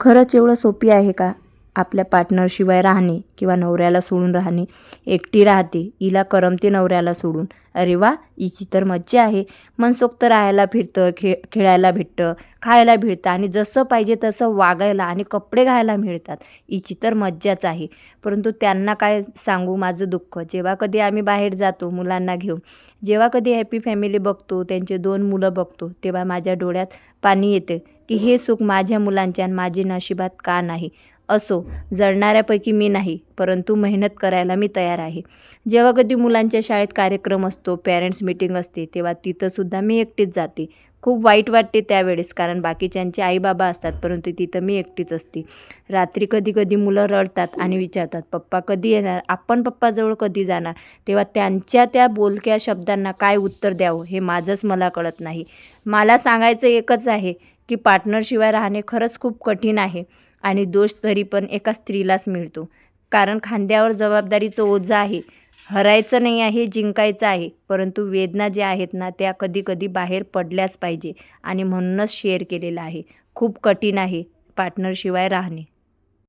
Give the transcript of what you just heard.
खरंच एवढं सोपी आहे का? आपल्या पार्टनरशिवाय राहणे किंवा नवऱ्याला सोडून राहणे? एकटी राहते हिला करमते नवऱ्याला सोडून. अरे वा हिची तर मज्जा आहे. मनसोक्त राहायला फिरतं खे खेळायला भेटतं खायला भेटतं आणि जसं पाहिजे तसं वागायला आणि कपडे घालायला मिळतात. हिची तर मज्जाच आहे. परंतु त्यांना काय सांगू माझं दुःख? जेव्हा कधी आम्ही बाहेर जातो मुलांना घेऊन जेव्हा कधी हॅपी फॅमिली बघतो त्यांचे दोन मुलं बघतो तेव्हा माझ्या डोळ्यात पाणी येते. की हे सुख माझ्या मुलांच्या आणि माझी नशिबात का नाही? असो जळणाऱ्यापैकी मी नाही परंतु मेहनत करायला मी तयार आहे. जेव्हा कधी मुलांच्या शाळेत कार्यक्रम असतो पॅरेंट्स मीटिंग असते तेव्हा तिथंसुद्धा मी एकटीच जाते. खूप वाईट वाटते त्यावेळेस कारण बाकीच्यांचे आईबाबा असतात परंतु तिथं मी एकटीच असते. रात्री कधी कधी मुलं रडतात आणि विचारतात पप्पा कधी येणार? आपण पप्पाजवळ कधी जाणार? तेव्हा त्यांच्या त्या बोलक्या शब्दांना काय उत्तर द्यावं हे माझंच मला कळत नाही. मला सांगायचं एकच आहे की पार्टनरशिवाय राहणे खरंच खूप कठीण आहे आणि दोष तरी पण एका स्त्रीलाच मिळतो. कारण खांद्यावर जबाबदारीचं ओझं आहे हरायचं नाही आहे जिंकायचं आहे. परंतु वेदना ज्या आहेत ना त्या कधी कधी बाहेर पडल्याच पाहिजे आणि म्हणूनच शेअर केलेलं आहे. खूप कठीण आहे. पार्टनरशिवाय राहणे.